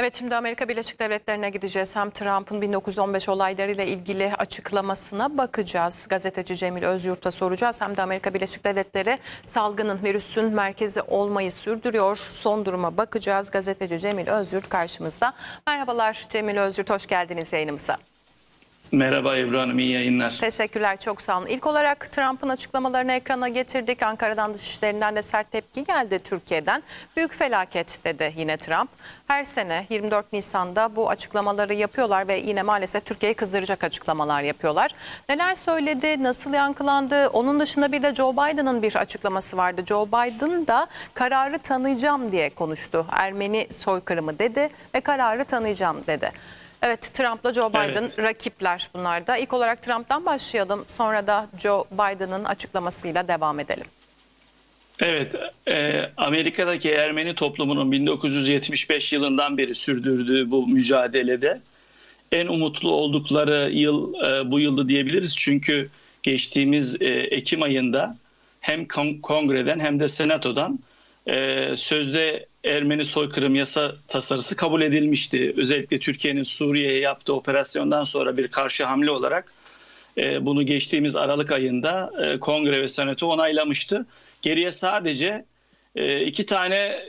Evet şimdi Amerika Birleşik Devletleri'ne gideceğiz. Hem Trump'ın 1915 olaylarıyla ilgili açıklamasına bakacağız. Gazeteci Cemil Özyurt'a soracağız. Hem de Amerika Birleşik Devletleri salgının virüsün merkezi olmayı sürdürüyor. Son duruma bakacağız. Gazeteci Cemil Özyurt karşımızda. Merhabalar Cemil Özyurt hoş geldiniz yayınımıza. Merhaba Ebru Hanım, iyi yayınlar. Teşekkürler çok sağ olun. İlk olarak Trump'ın açıklamalarını ekrana getirdik. Ankara'dan dışişlerinden de sert tepki geldi Türkiye'den. Büyük felaket dedi yine Trump. Her sene 24 Nisan'da bu açıklamaları yapıyorlar ve yine maalesef Türkiye'yi kızdıracak açıklamalar yapıyorlar. Neler söyledi, nasıl yankılandı? Onun dışında bir de Joe Biden'ın bir açıklaması vardı. Joe Biden da kararı tanıyacağım diye konuştu. Ermeni soykırımı dedi ve kararı tanıyacağım dedi. Evet Trump'la Joe Biden Evet. rakipler bunlar da. İlk olarak Trump'tan başlayalım. Sonra da Joe Biden'ın açıklamasıyla devam edelim. Evet, e, Amerika'daki Ermeni toplumunun 1975 yılından beri sürdürdüğü bu mücadelede en umutlu oldukları yıl e, bu yıldı diyebiliriz. Çünkü geçtiğimiz e, Ekim ayında hem kon- kongreden hem de senatodan e, sözde Ermeni soykırım yasa tasarısı kabul edilmişti. Özellikle Türkiye'nin Suriye'ye yaptığı operasyondan sonra bir karşı hamle olarak e, bunu geçtiğimiz Aralık ayında e, Kongre ve Senato onaylamıştı. Geriye sadece e, iki tane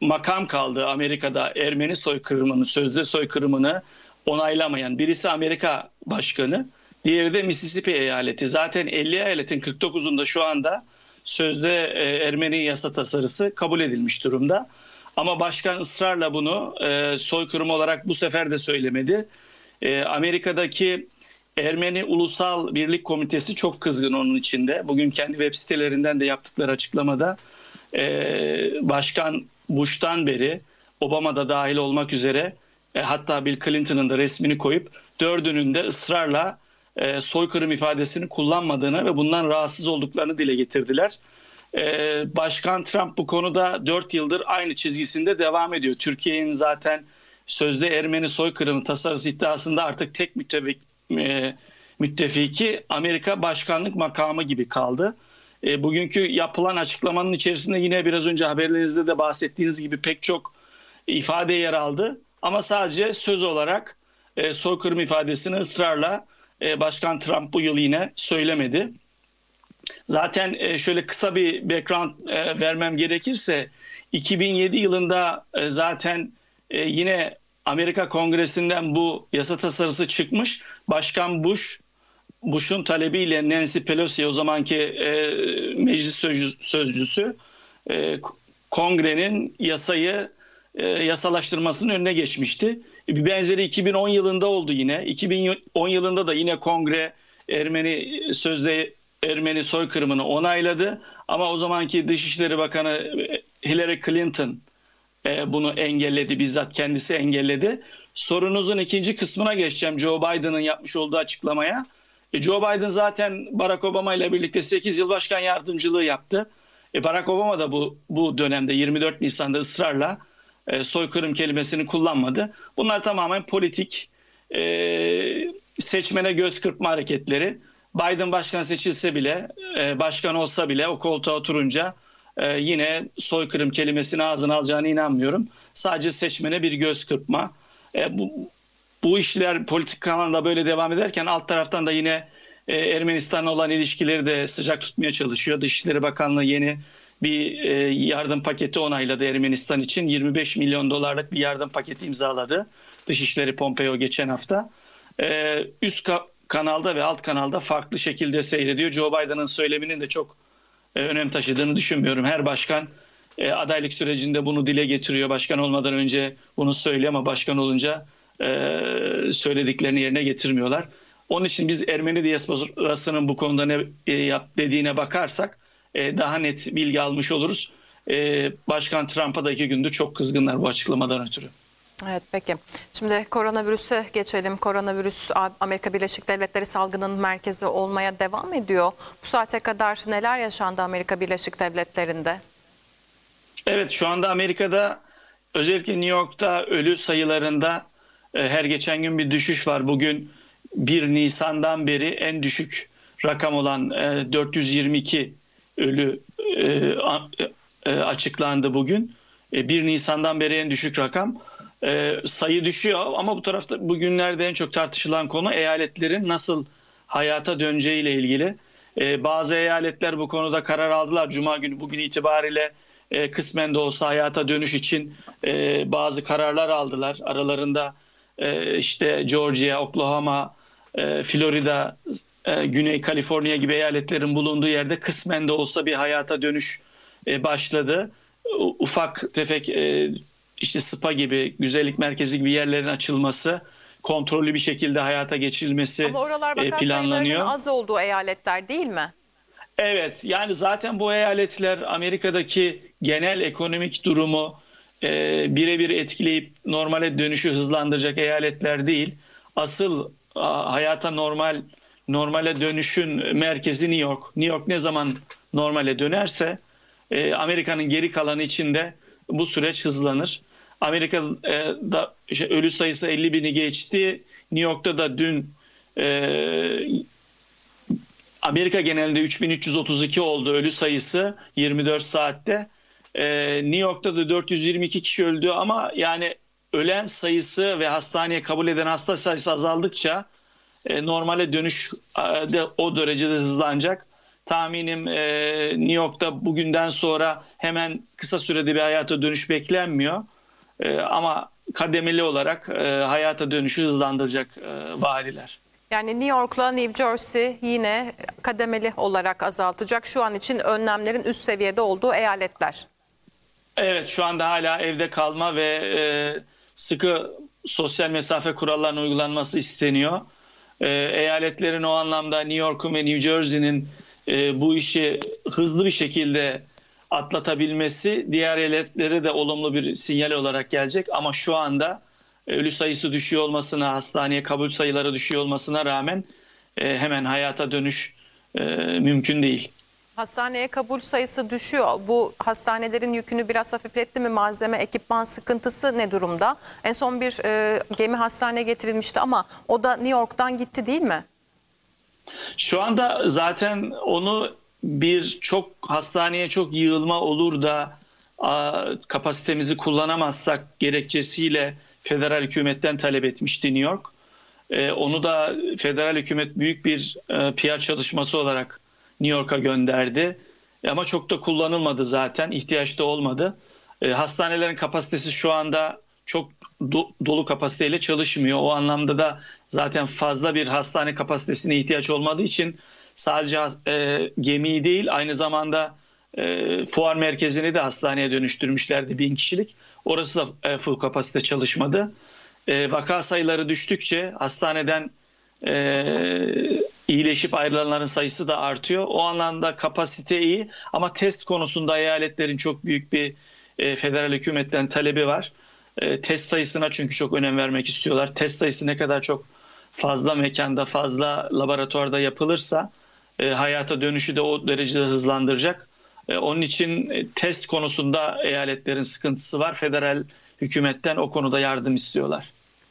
makam kaldı Amerika'da Ermeni soykırımını, sözde soykırımını onaylamayan. Birisi Amerika Başkanı, diğeri de Mississippi eyaleti. Zaten 50 eyaletin 49'unda şu anda sözde e, Ermeni yasa tasarısı kabul edilmiş durumda. Ama başkan ısrarla bunu e, soykırım olarak bu sefer de söylemedi. E, Amerika'daki Ermeni Ulusal Birlik Komitesi çok kızgın onun içinde. Bugün kendi web sitelerinden de yaptıkları açıklamada e, Başkan Bush'tan beri Obama da dahil olmak üzere hatta Bill Clinton'ın da resmini koyup dördünün de ısrarla e, soykırım ifadesini kullanmadığını ve bundan rahatsız olduklarını dile getirdiler. E, Başkan Trump bu konuda 4 yıldır aynı çizgisinde devam ediyor. Türkiye'nin zaten sözde Ermeni soykırımı tasarısı iddiasında artık tek müttefik, e, müttefiki Amerika başkanlık makamı gibi kaldı. E, bugünkü yapılan açıklamanın içerisinde yine biraz önce haberlerinizde de bahsettiğiniz gibi pek çok ifade yer aldı. Ama sadece söz olarak e, soykırım ifadesini ısrarla e, Başkan Trump bu yıl yine söylemedi. Zaten e, şöyle kısa bir background e, vermem gerekirse 2007 yılında zaten yine Amerika Kongresi'nden bu yasa tasarısı çıkmış. Başkan Bush Bush'un talebiyle Nancy Pelosi o zamanki meclis sözcü- sözcüsü kongrenin yasayı e, yasalaştırmasının önüne geçmişti. Bir benzeri 2010 yılında oldu yine. 2010 yılında da yine kongre Ermeni sözde Ermeni soykırımını onayladı. Ama o zamanki Dışişleri Bakanı e, Hillary Clinton e, bunu engelledi. Bizzat kendisi engelledi. Sorunuzun ikinci kısmına geçeceğim Joe Biden'ın yapmış olduğu açıklamaya. E, Joe Biden zaten Barack Obama ile birlikte 8 yıl başkan yardımcılığı yaptı. Barack Obama da bu bu dönemde 24 Nisan'da ısrarla e, soykırım kelimesini kullanmadı. Bunlar tamamen politik e, seçmene göz kırpma hareketleri. Biden başkan seçilse bile, e, başkan olsa bile o koltuğa oturunca yine soykırım kelimesini ağzına alacağına inanmıyorum. Sadece seçmene bir göz kırpma. Bu, bu işler politik kanalda böyle devam ederken alt taraftan da yine e, Ermenistan'la olan ilişkileri de sıcak tutmaya çalışıyor. Dışişleri Bakanlığı yeni bir e, yardım paketi onayladı Ermenistan için. 25 milyon dolarlık bir yardım paketi imzaladı. Dışişleri Pompeo geçen hafta. E, üst ka- kanalda ve alt kanalda farklı şekilde seyrediyor. Joe Biden'ın söyleminin de çok e, önem taşıdığını düşünmüyorum. Her başkan adaylık sürecinde bunu dile getiriyor. Başkan olmadan önce bunu söylüyor ama başkan olunca söylediklerini yerine getirmiyorlar. Onun için biz Ermeni diasporasının bu konuda ne dediğine bakarsak e, daha net bilgi almış oluruz. E, Başkan Trump'a da iki gündür çok kızgınlar bu açıklamadan ötürü. Evet peki. Şimdi koronavirüse geçelim. Koronavirüs Amerika Birleşik Devletleri salgının merkezi olmaya devam ediyor. Bu saate kadar neler yaşandı Amerika Birleşik Devletleri'nde? Evet şu anda Amerika'da özellikle New York'ta ölü sayılarında e, her geçen gün bir düşüş var. Bugün 1 Nisan'dan beri en düşük rakam olan e, 422 ölü e, e, açıklandı bugün. E, 1 Nisan'dan beri en düşük rakam. E, sayı düşüyor ama bu tarafta bugünlerde en çok tartışılan konu eyaletlerin nasıl hayata döneceğiyle ilgili. E, bazı eyaletler bu konuda karar aldılar. Cuma günü bugün itibariyle e, kısmen de olsa hayata dönüş için e, bazı kararlar aldılar. Aralarında e, işte Georgia, Oklahoma, e, Florida, e, Güney Kaliforniya gibi eyaletlerin bulunduğu yerde kısmen de olsa bir hayata dönüş e, başladı. Ufak tefek e, işte spa gibi, güzellik merkezi gibi yerlerin açılması, kontrollü bir şekilde hayata geçirilmesi Ama oralar e, planlanıyor. az olduğu eyaletler değil mi? Evet yani zaten bu eyaletler Amerika'daki genel ekonomik durumu e, birebir etkileyip normale dönüşü hızlandıracak eyaletler değil. Asıl hayata normal normale dönüşün merkezi New York. New York ne zaman normale dönerse e, Amerika'nın geri kalanı içinde bu süreç hızlanır. Amerika'da işte ölü sayısı 50 bini geçti. New York'ta da dün e, Amerika genelinde 3332 oldu ölü sayısı 24 saatte. Ee, New York'ta da 422 kişi öldü ama yani ölen sayısı ve hastaneye kabul eden hasta sayısı azaldıkça e, normale dönüş e, de o derecede hızlanacak. Tahminim e, New York'ta bugünden sonra hemen kısa sürede bir hayata dönüş beklenmiyor. E, ama kademeli olarak e, hayata dönüşü hızlandıracak e, valiler. Yani New York'la New Jersey yine kademeli olarak azaltacak. Şu an için önlemlerin üst seviyede olduğu eyaletler. Evet şu anda hala evde kalma ve e, sıkı sosyal mesafe kurallarının uygulanması isteniyor. E, eyaletlerin o anlamda New York'un ve New Jersey'nin e, bu işi hızlı bir şekilde atlatabilmesi diğer eyaletlere de olumlu bir sinyal olarak gelecek. Ama şu anda e, ölü sayısı düşüyor olmasına, hastaneye kabul sayıları düşüyor olmasına rağmen e, hemen hayata dönüş e, mümkün değil. Hastaneye kabul sayısı düşüyor. Bu hastanelerin yükünü biraz hafifletti mi? Malzeme, ekipman sıkıntısı ne durumda? En son bir e, gemi hastaneye getirilmişti ama o da New York'tan gitti değil mi? Şu anda zaten onu bir çok hastaneye çok yığılma olur da a, kapasitemizi kullanamazsak gerekçesiyle federal hükümetten talep etmişti New York. E, onu da federal hükümet büyük bir e, PR çalışması olarak New York'a gönderdi. Ama çok da kullanılmadı zaten. ihtiyaç da olmadı. E, hastanelerin kapasitesi şu anda çok do- dolu kapasiteyle çalışmıyor. O anlamda da zaten fazla bir hastane kapasitesine ihtiyaç olmadığı için sadece e, gemiyi değil aynı zamanda e, fuar merkezini de hastaneye dönüştürmüşlerdi bin kişilik. Orası da e, full kapasite çalışmadı. E, vaka sayıları düştükçe hastaneden e, iyileşip ayrılanların sayısı da artıyor. O anlamda kapasite iyi ama test konusunda eyaletlerin çok büyük bir e, federal hükümetten talebi var. E, test sayısına çünkü çok önem vermek istiyorlar. Test sayısı ne kadar çok fazla mekanda, fazla laboratuvarda yapılırsa e, hayata dönüşü de o derecede hızlandıracak. E, onun için e, test konusunda eyaletlerin sıkıntısı var. Federal hükümetten o konuda yardım istiyorlar.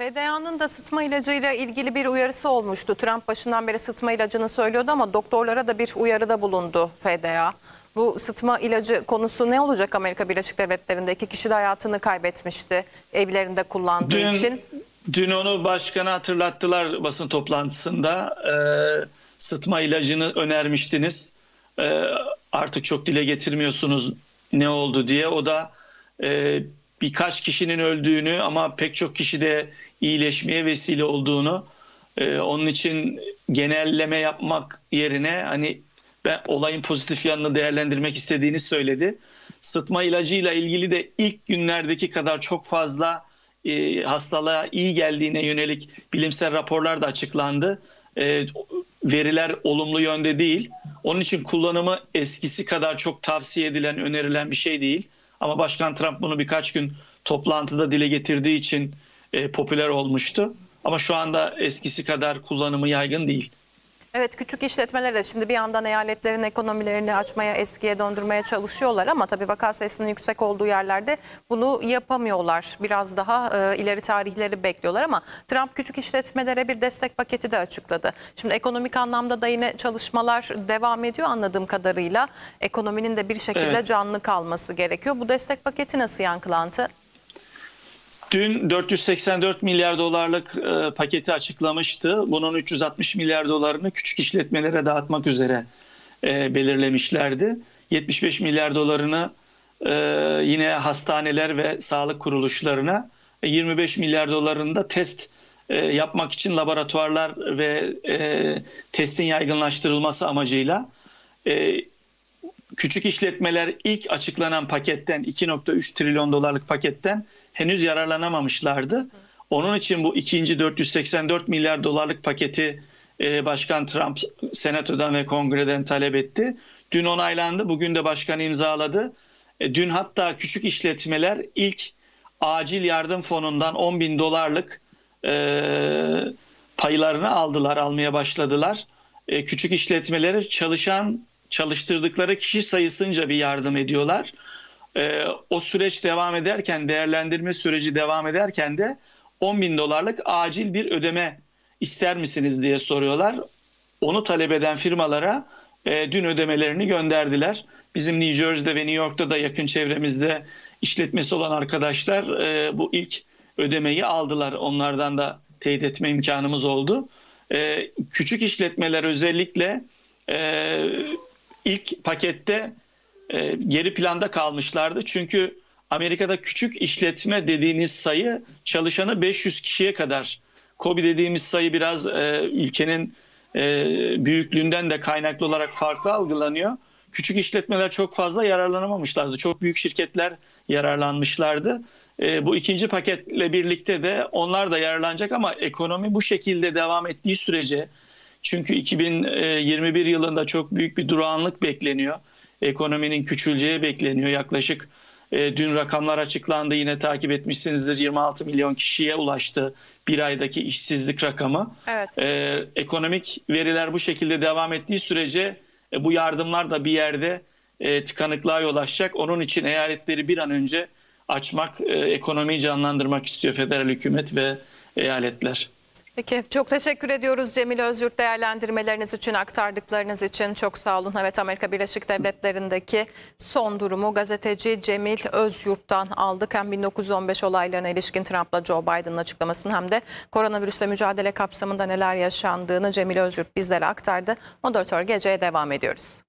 FDA'nın da sıtma ilacıyla ilgili bir uyarısı olmuştu. Trump başından beri sıtma ilacını söylüyordu ama doktorlara da bir uyarıda bulundu FDA. Bu sıtma ilacı konusu ne olacak Amerika Birleşik Devletleri'nde? İki kişi de hayatını kaybetmişti evlerinde kullandığı Dün, için. dün onu başkana hatırlattılar basın toplantısında. Ee, sıtma ilacını önermiştiniz. Ee, artık çok dile getirmiyorsunuz ne oldu diye. O da e, birkaç kişinin öldüğünü ama pek çok kişi de iyileşmeye vesile olduğunu e, onun için genelleme yapmak yerine hani ben olayın pozitif yanını değerlendirmek istediğini söyledi. Sıtma ilacıyla ilgili de ilk günlerdeki kadar çok fazla e, hastalığa iyi geldiğine yönelik bilimsel raporlar da açıklandı. E, veriler olumlu yönde değil. Onun için kullanımı eskisi kadar çok tavsiye edilen, önerilen bir şey değil. Ama Başkan Trump bunu birkaç gün toplantıda dile getirdiği için e, popüler olmuştu. Ama şu anda eskisi kadar kullanımı yaygın değil. Evet küçük işletmeler de şimdi bir yandan eyaletlerin ekonomilerini açmaya, eskiye döndürmeye çalışıyorlar ama tabii vaka sayısının yüksek olduğu yerlerde bunu yapamıyorlar. Biraz daha e, ileri tarihleri bekliyorlar ama Trump küçük işletmelere bir destek paketi de açıkladı. Şimdi ekonomik anlamda da yine çalışmalar devam ediyor anladığım kadarıyla. Ekonominin de bir şekilde Evet. canlı kalması gerekiyor. Bu destek paketi nasıl yankılandı? Dün 484 milyar dolarlık e, paketi açıklamıştı. Bunun 360 milyar dolarını küçük işletmelere dağıtmak üzere e, belirlemişlerdi. 75 milyar dolarını e, yine hastaneler ve sağlık kuruluşlarına, e, 25 milyar dolarını da test e, yapmak için laboratuvarlar ve e, testin yaygınlaştırılması amacıyla e, küçük işletmeler ilk açıklanan paketten 2.3 trilyon dolarlık paketten henüz yararlanamamışlardı. Onun için bu ikinci 484 milyar dolarlık paketi e, Başkan Trump Senato'dan ve Kongre'den talep etti. Dün onaylandı, bugün de başkan imzaladı. E, Dün hatta küçük işletmeler ilk acil yardım fonundan 10 bin dolarlık e, paylarını aldılar, almaya başladılar. Küçük işletmeleri çalışan, çalıştırdıkları kişi sayısınca bir yardım ediyorlar. E, o süreç devam ederken, değerlendirme süreci devam ederken de 10 bin dolarlık acil bir ödeme ister misiniz diye soruyorlar. Onu talep eden firmalara e, dün ödemelerini gönderdiler. Bizim New Jersey'de ve New York'ta da yakın çevremizde işletmesi olan arkadaşlar e, bu ilk ödemeyi aldılar. Onlardan da teyit etme imkanımız oldu. E, küçük işletmeler özellikle e, ilk pakette e, geri planda kalmışlardı. Çünkü Amerika'da küçük işletme dediğiniz sayı çalışanı 500 kişiye kadar. KOBİ dediğimiz sayı biraz e, ülkenin e, büyüklüğünden de kaynaklı olarak farklı algılanıyor. Küçük işletmeler çok fazla yararlanamamışlardı. Çok büyük şirketler yararlanmışlardı. E, bu ikinci paketle birlikte de onlar da yararlanacak ama ekonomi bu şekilde devam ettiği sürece çünkü 2021 yılında çok büyük bir durağanlık bekleniyor. Ekonominin küçüleceği bekleniyor. Yaklaşık e, dün rakamlar açıklandı yine takip etmişsinizdir 26 milyon kişiye ulaştı bir aydaki işsizlik rakamı. Evet. E, ekonomik veriler bu şekilde devam ettiği sürece e, bu yardımlar da bir yerde e, tıkanıklığa yol açacak. Onun için eyaletleri bir an önce açmak, e, ekonomiyi canlandırmak istiyor federal hükümet ve eyaletler. Peki çok teşekkür ediyoruz Cemil Özyurt değerlendirmeleriniz için aktardıklarınız için çok sağ olun. Evet Amerika Birleşik Devletleri'ndeki son durumu gazeteci Cemil Özyurt'tan aldık. Hem 1915 olaylarına ilişkin Trump'la Joe Biden'ın açıklamasını hem de koronavirüsle mücadele kapsamında neler yaşandığını Cemil Özyurt bizlere aktardı. Moderatör geceye devam ediyoruz.